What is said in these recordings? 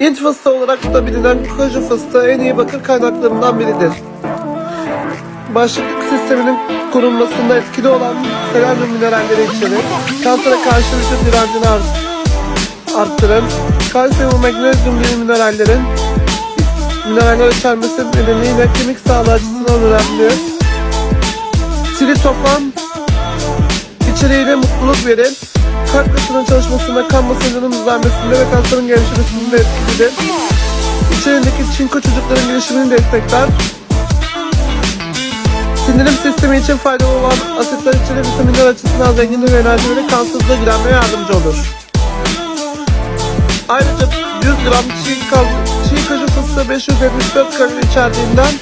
Hint fıstığı olarak da bilinen kaju fıstığı en iyi bakır kaynaklarından biridir. Bağışıklık sisteminin korunmasında etkili olan selenyum mineralleri içerir. Kansere karşı vücut direncini art- arttırır. Kalsiyum ve magnezyum gibi minerallerin mineraller içermesi nedeniyle kemik sağlığı açısından önemli. Tritophan içeriğiyle mutluluk verir. Kalp kasının çalışmasında, kan basıncının düzelmesinde ve kasların gelişmesinde etkilidir. İçerindeki çinko çocukların gelişimini destekler. Sindirim sistemi için faydalı olan asitler içeren vitaminler açısından zengindir ve enerji verir, kansızlığı gidermeye yardımcı olur. Ayrıca 100 gram çiğ, kaz, çiğ kaju fıstığı 574 kalori içerdiğinden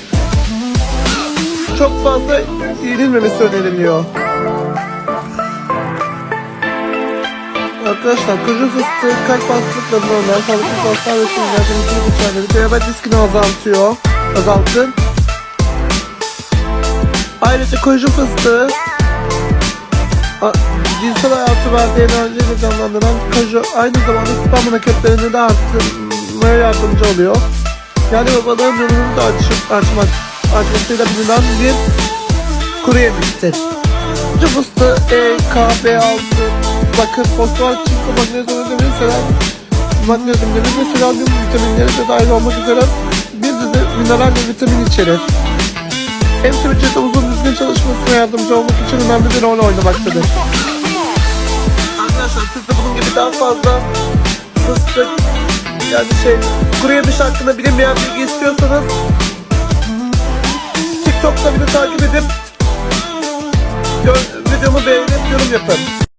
çok fazla yenilmemesi öneriliyor. Arkadaşlar kaju fıstığı kalp hastalıklarına olan sağlıklı kaslar ve sinirlerden ikili içerleri diyabet riskini azaltıyor. Azaltın. Ayrıca kaju fıstığı cinsel hayatı verdiği enerjiyle canlandıran kaju aynı zamanda sperm hareketlerini de arttırmaya yardımcı oluyor. Yani babalığın yolunu da açıp, açmak, açmasıyla bilinen bir kuru yemiştir. Fıstığı E, K, B6, bakır, fosfor, çinko, magnezyum, demir, selen, magnezyum, demir ve selenyum vitaminleri de dahil olmak üzere bir dizi mineral ve vitamin içerir. Hepsi vücutta uzun düzgün çalışmasına yardımcı olmak için önemli bir rol oynamaktadır. Arkadaşlar siz de bunun gibi daha fazla fıstık yani şey kuru yemiş hakkında bilinmeyen bilgi istiyorsanız TikTok'ta beni takip edip videomu beğenip yorum yapın.